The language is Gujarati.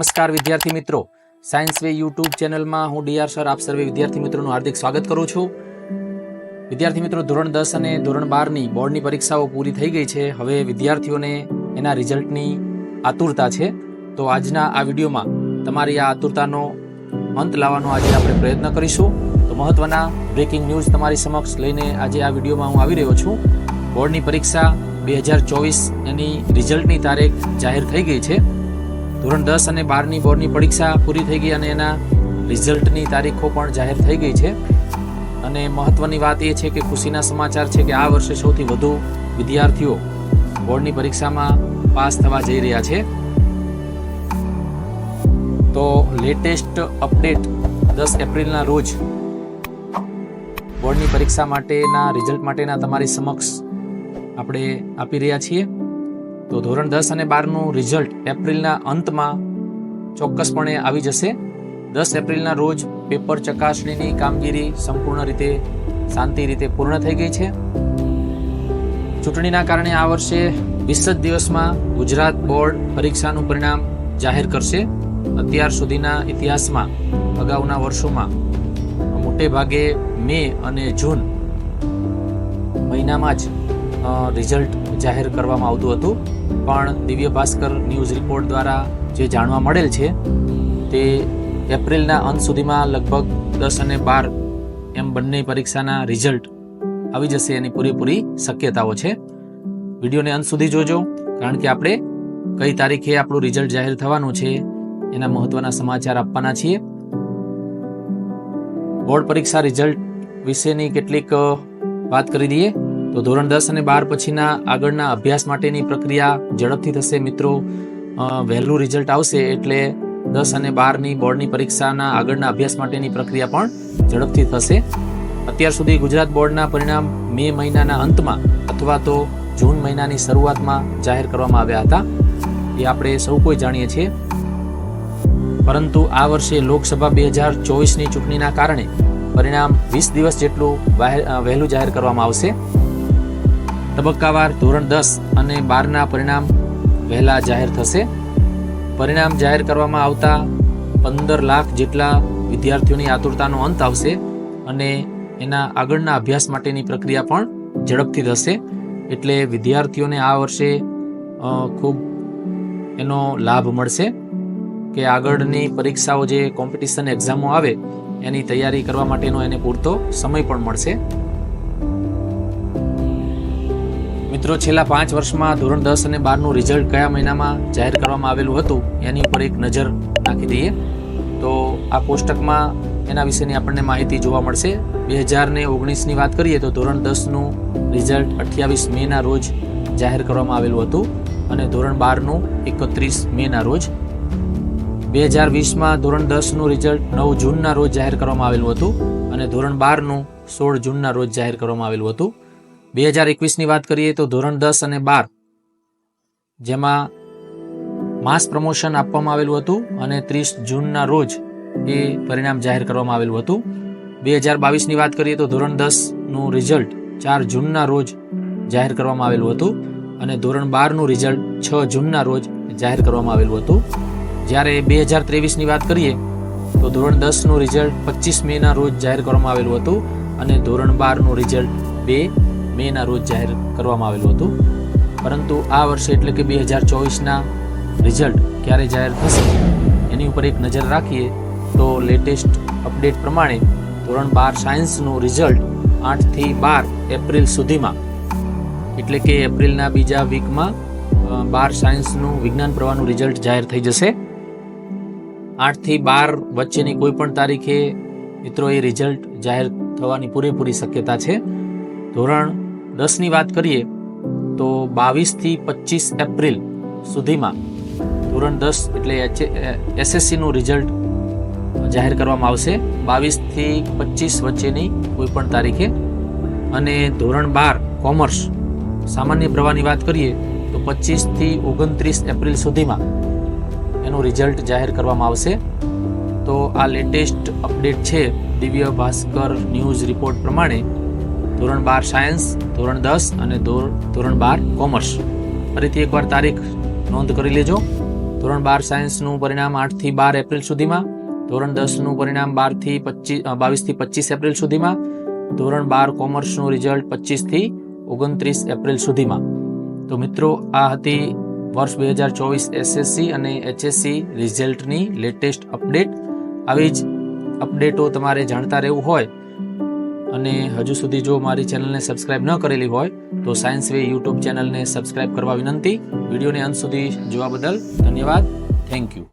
નમસ્કાર વિદ્યાર્થી મિત્રો. સાયન્સ વે યુટ્યુબ ચેનલમાં હું ડીઆર સર, આપ સર્વે વિદ્યાર્થી મિત્રોનું હાર્દિક સ્વાગત કરું છું. વિદ્યાર્થી મિત્રો, ધોરણ દસ અને ધોરણ બારની બોર્ડની પરીક્ષાઓ પૂરી થઈ ગઈ છે. હવે વિદ્યાર્થીઓને એના રિઝલ્ટની આતુરતા છે. તો આજના આ વિડીયોમાં તમારી આ આતુરતાનો અંત લાવવાનો આજે આપણે પ્રયત્ન કરીશું. તો મહત્વના બ્રેકિંગ ન્યૂઝ તમારી સમક્ષ લઈને આજે આ વિડીયોમાં હું આવી રહ્યો છું. બોર્ડની પરીક્ષા બે હજાર ચોવીસ એની રિઝલ્ટની તારીખ જાહેર થઈ ગઈ છે. ધોરણ દસ અને બારની બોર્ડની પરીક્ષા પૂરી થઈ ગઈ અને એના રિઝલ્ટની તારીખો પણ જાહેર થઈ ગઈ છે. અને મહત્વની વાત એ છે કે ખુશીના સમાચાર છે કે આ વર્ષે સૌથી વધુ વિદ્યાર્થીઓ બોર્ડની પરીક્ષામાં પાસ થવા જઈ રહ્યા છે. તો લેટેસ્ટ અપડેટ દસ એપ્રિલના રોજ બોર્ડની પરીક્ષા માટેના રિઝલ્ટ માટેના તમારી સમક્ષ આપણે આપી રહ્યા છીએ. તો ધોરણ દસ અને બારનું રિઝલ્ટ એપ્રિલના અંતમાં ચોક્કસપણે આવી જશે. દસ એપ્રિલના રોજ પેપર ચકાસણીની કામગીરી સંપૂર્ણ રીતે, શાંતિ રીતે પૂર્ણ થઈ ગઈ છે. ચૂંટણીના કારણે આ વર્ષે વીસ જ દિવસમાં ગુજરાત બોર્ડ પરીક્ષાનું પરિણામ જાહેર કરશે. અત્યાર સુધીના ઇતિહાસમાં, અગાઉના વર્ષોમાં, મોટે ભાગે મે અને જૂન મહિનામાં જ રિઝલ્ટ જાહેર કરવામાં આવતું હતું. પણ દિવ્ય ભાસ્કર ન્યૂઝ રિપોર્ટ દ્વારા જે જાણવા મળેલ છે, તે એપ્રિલના અંત સુધીમાં લગભગ દસ અને બાર એમ બંને પરીક્ષાના રિઝલ્ટ આવી જશે એની પૂરેપૂરી શક્યતાઓ છે. વિડીયોને અંત સુધી જોજો, કારણ કે આપણે કઈ તારીખે આપણું રિઝલ્ટ જાહેર થવાનું છે, એના મહત્વના સમાચાર આપવાના છીએ. બોર્ડ પરીક્ષા રિઝલ્ટ વિશેની કેટલીક વાત કરી દઈએ. તો ધોરણ દસ અને બાર પછીના આગળના અભ્યાસ માટેની પ્રક્રિયા ઝડપથી થશે મિત્રો. વહેલું રિઝલ્ટ આવશે એટલે દસ અને બારની બોર્ડની પરીક્ષાના આગળના અભ્યાસ માટેની પ્રક્રિયા પણ ઝડપથી થશે. અત્યાર સુધી ગુજરાત બોર્ડના પરિણામ મે મહિનાના અંતમાં અથવા તો જૂન મહિનાની શરૂઆતમાં જાહેર કરવામાં આવ્યા હતા. એ આપણે સૌ કોઈ જાણીએ છીએ. પરંતુ આ વર્ષે લોકસભા બે હજાર ચોવીસની ચૂંટણીના કારણે પરિણામ વીસ દિવસ જેટલું વહેલું જાહેર કરવામાં આવશે. તબક્કાવાર ધોરણ દસ અને બારના પરિણામ વહેલા જાહેર થશે. પરિણામ જાહેર કરવામાં આવતા પંદર લાખ જેટલા વિદ્યાર્થીઓની આતુરતાનો અંત આવશે અને એના આગળના અભ્યાસ માટેની પ્રક્રિયા પણ ઝડપથી થશે. એટલે વિદ્યાર્થીઓને આ વર્ષે ખૂબ એનો લાભ મળશે કે આગળની પરીક્ષાઓ જે કોમ્પિટિશન એક્ઝામો આવે, એની તૈયારી કરવા માટેનો એને પૂરતો સમય પણ મળશે. મિત્રો, છેલ્લા પાંચ વર્ષમાં ધોરણ દસ અને બારનું રિઝલ્ટ કયા મહિનામાં જાહેર કરવામાં આવેલું હતું, એની ઉપર એક નજર નાખી દઈએ. તો આ કોષ્ટકમાં એના વિશેની આપણને માહિતી જોવા મળશે. બે હજાર ને ઓગણીસની વાત કરીએ તો ધોરણ દસનું રિઝલ્ટ અઠ્યાવીસ મેના રોજ જાહેર કરવામાં આવેલું હતું અને ધોરણ બારનું એકત્રીસ મેના રોજ. બે હજાર વીસમાં ધોરણ દસનું રિઝલ્ટ નવ જૂનના રોજ જાહેર કરવામાં આવેલું હતું અને ધોરણ બારનું સોળ જૂનના રોજ જાહેર કરવામાં આવેલું હતું. બે હજાર એકવીસની વાત કરીએ તો ધોરણ દસ અને બાર, જેમાં માસ પ્રમોશન આપવામાં આવેલું હતું અને ત્રીસ જૂનના રોજ એ પરિણામ જાહેર કરવામાં આવેલું હતું. બે હજાર બાવીસની વાત કરીએ તો ધોરણ દસનું રિઝલ્ટ ચાર જૂનના રોજ જાહેર કરવામાં આવેલું હતું અને ધોરણ બારનું રિઝલ્ટ છ જૂનના રોજ જાહેર કરવામાં આવેલું હતું. જ્યારે બે હજાર ત્રેવીસની વાત કરીએ તો ધોરણ દસનું રિઝલ્ટ પચીસ મેના રોજ જાહેર કરવામાં આવેલું હતું અને ધોરણ બારનું રિઝલ્ટ બે મેના રોજ જાહેર કરવામાં આવેલું હતું. પરંતુ આ વર્ષે એટલે કે બે હજાર ચોવીસના રિઝલ્ટ ક્યારે જાહેર થશે, એની ઉપર એક નજર રાખીએ તો લેટેસ્ટ અપડેટ પ્રમાણે ધોરણ બાર સાયન્સનું રિઝલ્ટ આઠથી બાર એપ્રિલ સુધીમાં. એટલે કે એપ્રિલના બીજા વીકમાં બાર સાયન્સનું વિજ્ઞાન પ્રવાહનું રિઝલ્ટ જાહેર થઈ જશે. આઠથી બાર વચ્ચેની કોઈ પણ તારીખે મિત્રો એ રિઝલ્ટ જાહેર થવાની પૂરેપૂરી શક્યતા છે. ધોરણ દસની વાત કરીએ, તો બાવીસથી પચીસ એપ્રિલ સુધીમાં ધોરણ દસ એટલે એસએસસીનું રિઝલ્ટ જાહેર કરવામાં આવશે. બાવીસથી પચીસ વચ્ચેની કોઈ પણ તારીખે. અને ધોરણ બાર, કોમર્સ, સામાન્ય પ્રવાહની વાત કરીએ, તો પચીસથી ઓગણત્રીસ એપ્રિલ સુધીમાં એનું રિઝલ્ટ જાહેર કરવામાં આવશે. તો આ લેટેસ્ટ અપડેટ છે, દિવ્ય ભાસ્કર ન્યૂઝ રિપોર્ટ પ્રમાણે. ધોરણ બાર સાયન્સ, ધોરણ દસ અને ધોર- ધોરણ બાર કોમર્સ. ફરીથી એકવાર તારીખ નોંધ કરી લેજો. ધોરણ બાર સાયન્સનું પરિણામ આઠથી બાર એપ્રિલ સુધીમાં, ધોરણ દસનું પરિણામ બારથી પચીસ બાવીસથી પચીસ એપ્રિલ સુધીમાં, ધોરણ બાર કોમર્સનું રિઝલ્ટ પચીસથી ઓગણત્રીસ એપ્રિલ સુધીમાં. તો મિત્રો, આ હતી વર્ષ બે હજાર ચોવીસ એસએસસી અને એચએસસી રિઝલ્ટની લેટેસ્ટ અપડેટ. આવી જ અપડેટો તમારે જાણતા રહેવું હોય અને હજુ સુધી જો મારી ચેનલને સબસ્ક્રાઇબ ન કરેલી હોય, તો સાયન્સ વે યુટ્યુબ ચેનલને સબસ્ક્રાઇબ કરવા વિનંતી. વિડીયોને અંત સુધી જોવા બદલ ધન્યવાદ. Thank you